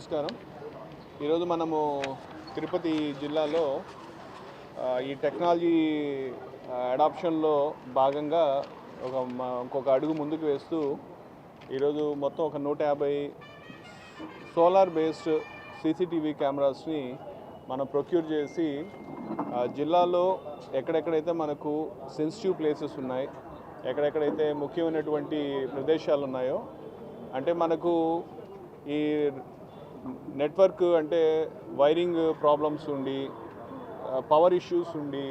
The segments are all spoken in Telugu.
నమస్కారం. ఈరోజు మనము తిరుపతి జిల్లాలో ఈ టెక్నాలజీ అడాప్షన్లో భాగంగా ఒక మ- ఇంకొక అడుగు ముందుకు వేస్తూ ఈరోజు మొత్తం ఒక నూట యాభై సోలార్ బేస్డ్ సీసీటీవీ కెమెరాస్ని మనం ప్రొక్యూర్ చేసి జిల్లాలో ఎక్కడెక్కడైతే మనకు సెన్సిటివ్ ప్లేసెస్ ఉన్నాయి ఎక్కడెక్కడైతే ముఖ్యమైనటువంటి ప్రదేశాలు ఉన్నాయో అంటే మనకు ఈ నెట్వర్క్ అంటే వైరింగ్ ప్రాబ్లమ్స్ ఉండి పవర్ ఇష్యూస్ ఉండి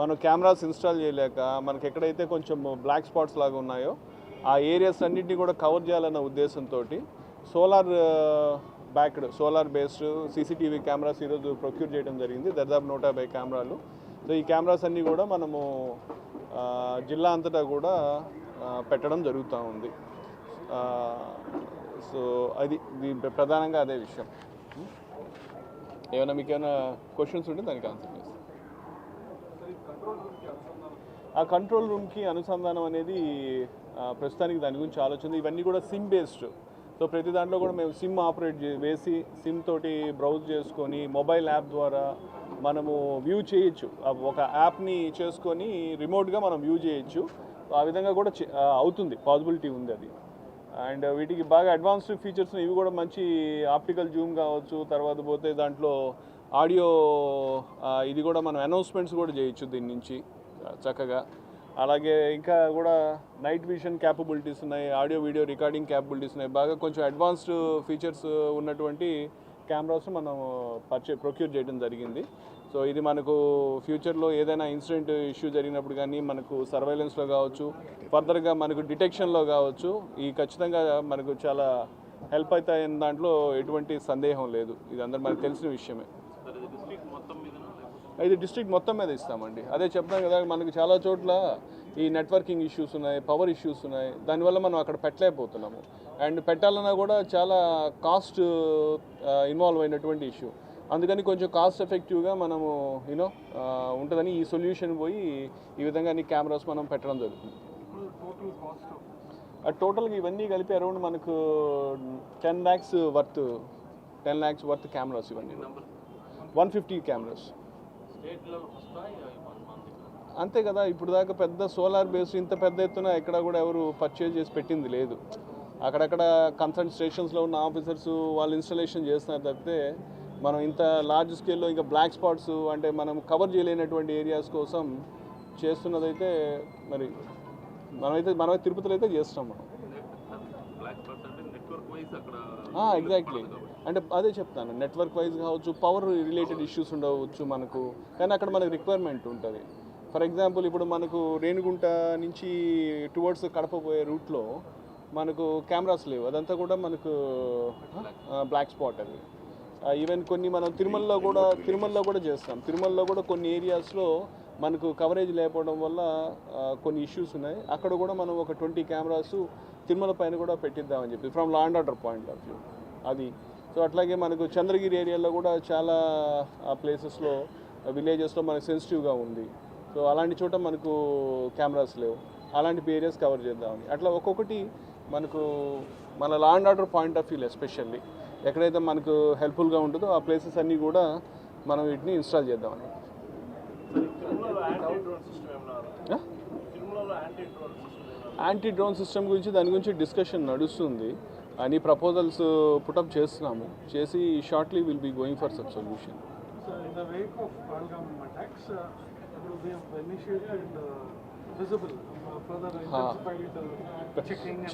మనం కెమెరాస్ ఇన్స్టాల్ చేయలేక మనకి ఎక్కడైతే కొంచెం బ్లాక్ స్పాట్స్ లాగా ఉన్నాయో ఆ ఏరియాస్ అన్నింటినీ కూడా కవర్ చేయాలన్న ఉద్దేశంతో solar backed solar based CCTV cameras ఈరోజు ప్రొక్యూర్ చేయడం జరిగింది. దాదాపు నూట యాభై కెమెరాలు. సో ఈ కెమెరాస్ అన్నీ కూడా మనము జిల్లా అంతటా కూడా పెట్టడం జరుగుతూ ఉంది. సో అది ఇది ప్రధానంగా అదే విషయం. ఏమైనా మీకు ఏమైనా క్వశ్చన్స్ ఉంటే దానికి ఆన్సర్ చేస్తాను. ఆ కంట్రోల్ రూమ్కి అనుసంధానం అనేది ప్రస్తుతానికి దాని గురించి ఆలోచన. ఇవన్నీ కూడా సిమ్ బేస్డ్ సో ప్రతి దాంట్లో కూడా మేము సిమ్ ఆపరేట్ చే వేసి సిమ్ తోటి బ్రౌజ్ చేసుకొని మొబైల్ యాప్ ద్వారా మనము వ్యూ చేయొచ్చు. ఒక యాప్ని చేసుకొని రిమోట్గా మనం వ్యూ చేయొచ్చు. ఆ విధంగా కూడా చే- అవుతుంది. పాసిబిలిటీ ఉంది అది. అండ్ వీటికి బాగా అడ్వాన్స్డ్ ఫీచర్స్ ఇవి కూడా మంచి ఆప్టికల్ జూమ్ కావచ్చు తర్వాత పోతే దాంట్లో ఆడియో ఇది కూడా మనం అనౌన్స్మెంట్స్ కూడా చేయొచ్చు దీని నుంచి చక్కగా. అలాగే ఇంకా కూడా నైట్ విజన్ క్యాపబిలిటీస్ ఉన్నాయి ఆడియో వీడియో రికార్డింగ్ క్యాపబిలిటీస్ ఉన్నాయి. బాగా కొంచెం అడ్వాన్స్డ్ ఫీచర్స్ ఉన్నటువంటి కెమెరాస్ మనం పర్చే ప్రొక్యూర్ చేయడం జరిగింది. సో ఇది మనకు ఫ్యూచర్లో ఏదైనా ఇన్సిడెంట్ ఇష్యూ జరిగినప్పుడు కానీ మనకు సర్వైలెన్స్లో కావచ్చు ఫర్దర్గా మనకు డిటెక్షన్లో కావచ్చు ఈ ఖచ్చితంగా మనకు చాలా హెల్ప్ అవుతాయని దాంట్లో ఎటువంటి సందేహం లేదు. ఇది అందరు మనకు తెలిసిన విషయమే. ఇది డిస్ట్రిక్ట్ మొత్తం మీద ఇస్తామండి. అదే చెప్తాం కదా మనకు చాలా చోట్ల ఈ నెట్వర్కింగ్ ఇష్యూస్ ఉన్నాయి పవర్ ఇష్యూస్ ఉన్నాయి. దానివల్ల మనం అక్కడ పెట్టలేకపోతున్నాము. అండ్ పెట్టాలన్నా కూడా చాలా కాస్ట్ ఇన్వాల్వ్ అయినటువంటి ఇష్యూ అందుకని కొంచెం కాస్ట్ ఎఫెక్టివ్గా మనము యూనో ఉంటుందని ఈ సొల్యూషన్ పోయి ఈ విధంగా అన్ని కెమెరాస్ మనం పెట్టడం జరుగుతుంది. టోటల్గా ఇవన్నీ కలిపి అరౌండ్ మనకు ten lakhs worth ten lakhs worth cameras ఇవన్నీ. వన్ ఫిఫ్టీ కెమెరాస్ అంతే కదా ఇప్పుడు దాకా పెద్ద సోలార్ బేస్ ఇంత పెద్ద ఎత్తున ఎక్కడ కూడా ఎవరు పర్చేజ్ చేసి పెట్టింది లేదు. అక్కడక్కడ కన్సర్న్ స్టేషన్స్లో ఉన్న ఆఫీసర్స్ వాళ్ళు ఇన్స్టాలేషన్ చేస్తున్నారు తప్పితే మనం ఇంత లార్జ్ స్కేల్లో ఇంకా బ్లాక్ స్పాట్స్ అంటే మనం కవర్ చేయలేనటువంటి ఏరియాస్ కోసం చేస్తున్నదైతే మరి మనమైతే మనమైతే తిరుపతిలో అయితే చేస్తాం మనం. ఎగ్జాక్ట్లీ అంటే అదే చెప్తాను నెట్వర్క్ వైజ్ కావచ్చు పవర్ రిలేటెడ్ ఇష్యూస్ ఉండవచ్చు మనకు కానీ అక్కడ మనకు రిక్వైర్మెంట్ ఉంటుంది. ఫర్ ఎగ్జాంపుల్ ఇప్పుడు మనకు రేణిగుంట నుంచి టువర్డ్స్ కడప పోయే రూట్లో మనకు కెమెరాస్ లేవు అదంతా కూడా మనకు బ్లాక్ స్పాట్ అది. ఈవెన్ కొన్ని మనం తిరుమలలో కూడా తిరుమలలో కూడా చేస్తాం. తిరుమలలో కూడా కొన్ని ఏరియాస్లో మనకు కవరేజ్ లేకపోవడం వల్ల కొన్ని ఇష్యూస్ ఉన్నాయి. అక్కడ కూడా మనం ఒక ట్వంటీ కెమెరాస్ తిరుమల పైన కూడా పెట్టిద్దామని చెప్పి from law and order point of view అది. సో అట్లాగే మనకు చంద్రగిరి ఏరియాలో కూడా చాలా ప్లేసెస్లో విలేజెస్లో మనకు సెన్సిటివ్గా ఉంది. సో అలాంటి చోట మనకు కెమెరాస్ లేవు. అలాంటి ఏరియాస్ కవర్ చేద్దామని. అట్లా ఒక్కొక్కటి మనకు మన law and order point of view especially ఎక్కడైతే మనకు హెల్ప్ఫుల్గా ఉంటుందో ఆ ప్లేసెస్ అన్నీ కూడా మనం వీటిని ఇన్స్టాల్ చేద్దామని. ఆ? యాంటీ డ్రోన్ సిస్టమ్ గురించి దాని గురించి డిస్కషన్ నడుస్తుంది. అని ప్రపోజల్స్ పుటప్ చేస్తున్నాము. చేసి shortly will be going for such solution.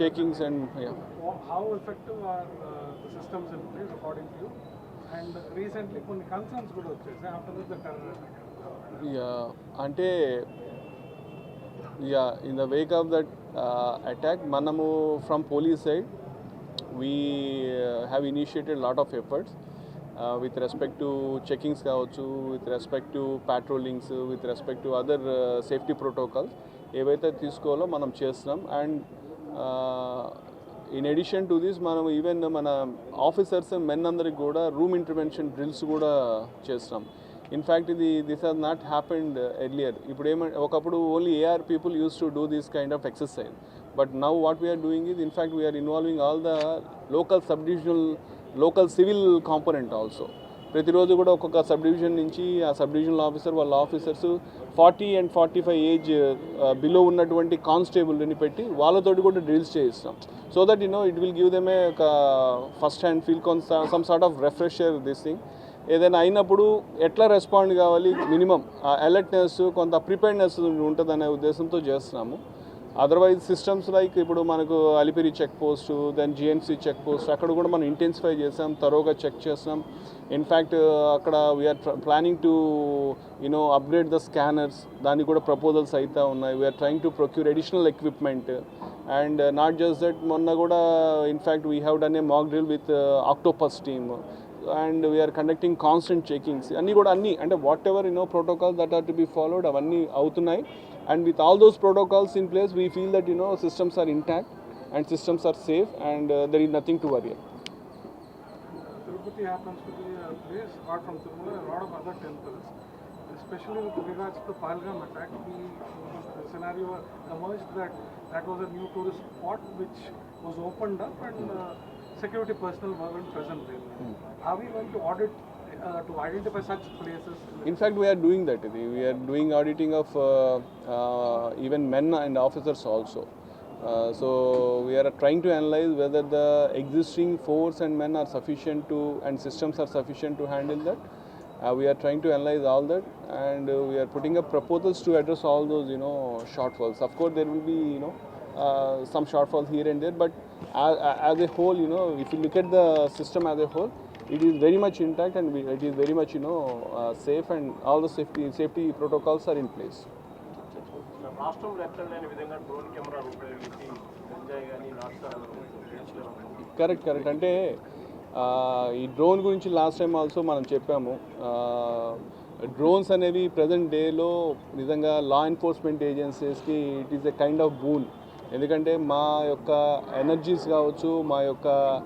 Checkings and systems in the systems in place కొన్ని కన్సర్న్స్ కూడా వచ్చేసాయి. ఆఫ్టర్ ద యా అంటే yeah in the wake of that attack మనము from police side we have initiated lot of efforts with respect to checkings కావచ్చు with respect to patrollings with respect to other safety protocols ఏవైతే తీసుకోవాలో మనం చేస్తున్నాం. And in addition to this మనం ఈవెన్ మన ఆఫీసర్స్ మెన్ అందరికి కూడా రూమ్ ఇంటర్వెన్షన్ డ్రిల్స్ కూడా చేస్తున్నాం ఇన్ఫ్యాక్ట్ ఇది this has not happened earlier ఇప్పుడు ఏమంటే ఒకప్పుడు only AR people use to do this kind of exercise but now what we are doing is in fact we are involving all the local sub divisional local civil component also ప్రతిరోజు కూడా ఒక్కొక్క సబ్ డివిజన్ నుంచి ఆ సబ్ డివిజనల్ ఆఫీసర్ వాళ్ళ officers forty and forty five age below ఉన్నటువంటి కానిస్టేబుల్ని పెట్టి వాళ్ళతోటి కూడా డ్రిల్స్ చేయిస్తాం. So that you know it will give them a ఒక first hand feel con some sort of refresher this thing ఏదైనా అయినప్పుడు ఎట్లా రెస్పాండ్ కావాలి? మినిమం అలర్ట్నెస్ కొంత ప్రిపేర్నెస్ ఉంటుందనే ఉద్దేశంతో చేస్తున్నాము. అదర్వైజ్ సిస్టమ్స్ లైక్ ఇప్పుడు మనకు Alipiri check post then GNC check post అక్కడ కూడా మనం ఇంటెన్సిఫై చేసాం తరోగా చెక్ చేస్తాం ఇన్ఫ్యాక్ట్ అక్కడ we are planning to you know upgrade the scanners దానికి కూడా ప్రపోజల్స్ అయితే ఉన్నాయి. We are trying to procure additional equipment and not just that మొన్న కూడా in fact we have done a mock drill with Octopus team And we're conducting constant checkings అన్నీ కూడా అన్నీ అంటే whatever you know protocols that are to be followed అవన్నీ అవుతున్నాయి and with all those protocols in place we feel that you know systems are intact and systems are safe and there is nothing to worry Tirupati happens to be a place, apart from Tirumala, a lot of other temples. Especially with regards to the Palgam attack, the, the scenario emerged that that was a new tourist spot which was opened up and uh, security personnel weren't present there. Are we going to audit uh, to identify such places? In fact, we are doing that. We are doing auditing of uh, uh, even men and officers also. Uh, so we are trying to analyze whether the existing force and men are sufficient to and systems are sufficient to handle that. Uh, we are trying to analyze all that and uh, we are putting up proposals to address all those you know shortfalls. Of course, there will be you know uh, some shortfalls here and there, but as, as a whole, you know, if you look at the system as a whole, it is very much intact and we, it is very much you know uh, safe and all the safety safety protocols are in place. Correct correct అంటే ఈ డ్రోన్ గురించి లాస్ట్ టైం ఆల్సో మనం చెప్పాము డ్రోన్స్ అనేవి ప్రజెంట్ డేలో నిజంగా law enforcement ఏజెన్సీస్కి it is a kind of boon ఎందుకంటే మా యొక్క ఎనర్జీస్ కావచ్చు మా యొక్క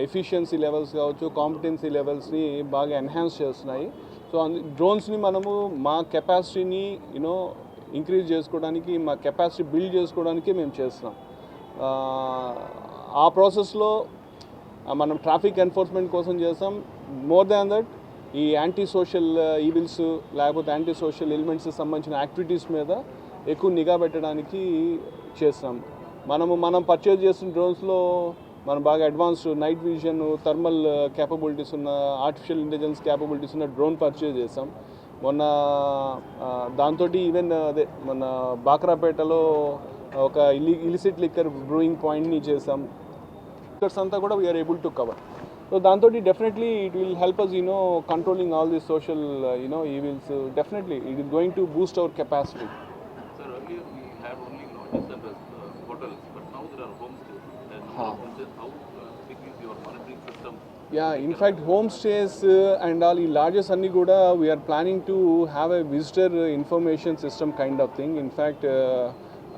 ఎఫిషియన్సీ లెవెల్స్ కావచ్చు కాంపిటెన్సీ లెవెల్స్ని బాగా ఎన్హాన్స్ చేస్తున్నాయి. సో అందు డ్రోన్స్ని మనము మా కెపాసిటీని యూనో ఇంక్రీజ్ చేసుకోవడానికి మా కెపాసిటీ బిల్డ్ చేసుకోవడానికి మేము చేస్తున్నాం. ఆ, ప్రాసెస్లో మనం ట్రాఫిక్ ఎన్ఫోర్స్మెంట్ కోసం చేస్తాం. మోర్ దాన్ దట్ ఈ యాంటీ సోషల్ ఈవిల్స్ లేకపోతే యాంటీ సోషల్ ఎలిమెంట్స్ సంబంధించిన యాక్టివిటీస్ మీద ఎక్కువ నిఘా పెట్టడానికి చేస్తాం. మనము మనం పర్చేజ్ చేస్తున్న డ్రోన్స్లో మనం బాగా advanced night vision thermal capabilities ఉన్న ఆర్టిఫిషియల్ ఇంటెలిజెన్స్ క్యాపబిలిటీస్ ఉన్న డ్రోన్ పర్చేజ్ చేసాం మొన్న దాంతో ఈవెన్ uh, అదే మొన్న బాక్రాపేటలో ఒక ఇలి ఇలిసిట్ లిక్కర్ బ్రూయింగ్ పాయింట్ని చేసాం లిక్కర్స్ అంతా కూడా we are able to cover So Dantodi definitely it will help us, you know, controlling all these social, uh, you know, evils. So definitely it is going to boost our capacity. Sir, earlier we had only lodges and uh, hotels, but now there are homestays. And homestays, how uh, big is your monitoring system? Yeah, in fact, homestays uh, and all the lodges and we are planning to have a visitor information system kind of thing. In fact.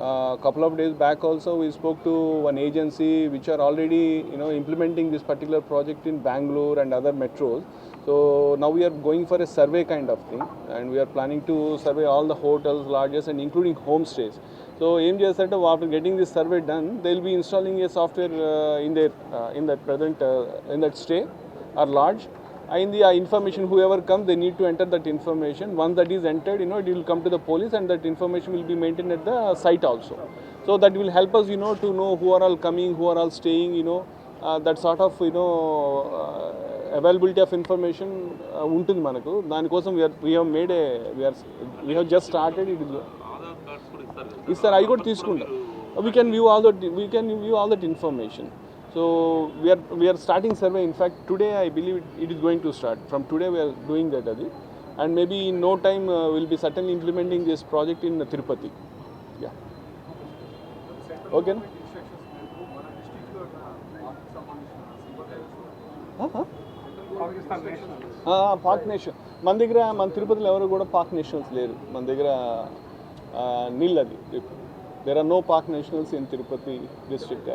A couple of days back also we spoke to one agency which are already you know implementing this particular project in Bangalore and other metros. So now we are going for a survey kind of thing and we are planning to survey all the hotels, lodges and including homestays. So AMG setup after getting this survey done, they'll be installing a software uh, in their uh, in that present uh, in that stay or lodge uh, information whoever comes they need to enter that information once that is entered you know it will come to the police and that information will be maintained at the site also so that will help us you know to know who are all coming who are all staying you know uh, that sort of you know uh, availability of information uh, ఉంటుంది మనకు దానికోసం we are made a we are we have just started it ఇస్తారు అవి కూడా తీసుకుంటాం we can view all that we can view all that information so we are we are starting survey in fact today I believe it is going to start from today we are doing that అది and maybe in no time will be suddenly implementing this project in Tirupati yeah ఓకేనా Pakistan పాక్ నేషన్ మన దగ్గర మన తిరుపతిలో ఎవరు కూడా పాక్ నేషనల్స్ లేరు. మన దగ్గర నీళ్ళు అది there are no Pak nationals in Tirupati district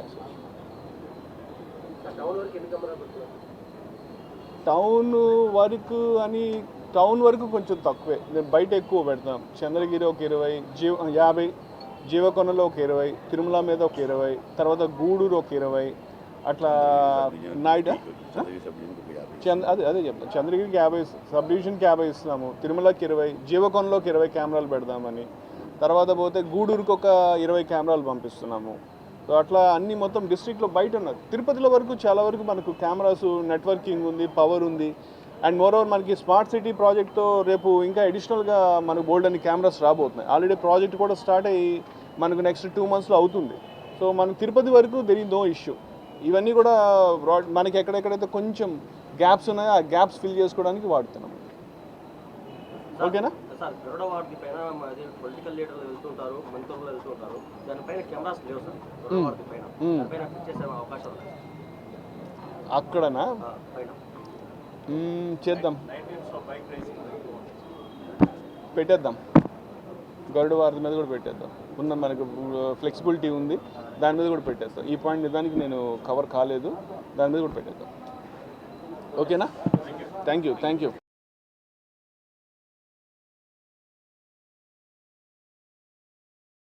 town వరకు అని టౌన్ వరకు కొంచెం తక్కువే. నేను బయట ఎక్కువ పెడతాం. చంద్రగిరి ఒక ఇరవై జీవ యాభై జీవకొనలో ఒక ఇరవై తిరుమల మీద ఒక ఇరవై తర్వాత గూడూరు ఒక ఇరవై అట్లా నాయుడు చంద్ర అదే అదే చెప్తాను చంద్రగిరికి యాభై సబ్ డివిజన్కి యాభై ఇస్తున్నాము. తిరుమలకి ఇరవై జీవకొనలోకి ఇరవై కెమెరాలు పెడదామని. తర్వాత పోతే గూడూరుకి ఒక ఇరవై కెమెరాలు పంపిస్తున్నాము. సో అట్లా అన్ని మొత్తం డిస్ట్రిక్ట్లో బయట ఉన్నది తిరుపతిలో వరకు చాలా వరకు మనకు కెమెరాస్ నెట్వర్కింగ్ ఉంది పవర్ ఉంది. అండ్ మోర్ ఓవర్ మనకి స్మార్ట్ సిటీ ప్రాజెక్ట్తో రేపు ఇంకా అడిషనల్గా మనకు బోల్డ్ అని కెమెరాస్ రాబోతున్నాయి. ఆల్రెడీ ప్రాజెక్ట్ కూడా స్టార్ట్ అయ్యి మనకు నెక్స్ట్ టూ మంత్స్లో అవుతుంది. సో మనకు తిరుపతి వరకు దెర్ నో ఇష్యూ ఇవన్నీ కూడా బ్రాడ్ మనకి ఎక్కడెక్కడైతే కొంచెం గ్యాప్స్ ఉన్నాయో ఆ గ్యాప్స్ ఫిల్ చేసుకోవడానికి వాడుతున్నాం. ఓకేనా సార్ గరుడ పైన అది పొలిటికల్ లీడర్లు వెళ్తుంటారు మంత్రులు వెళ్తుంటారు. దానిపైన కెమెరాస్ లేవు సార్ గరుడ పైన. దానిపైన చేసే అవకాశం ఉంది. అక్కడనా? చేద్దాం. పెట్టేద్దాం. గరుడు వారి మీద కూడా పెట్టేద్దాం. ఉన్న మనకు ఫ్లెక్సిబిలిటీ ఉంది. దాని మీద కూడా పెట్టేస్తాం. ఈ పాయింట్ నిజానికి నేను కవర్ కాలేదు. దాని మీద కూడా పెట్టేద్దాం. ఓకేనా? Thank you thank you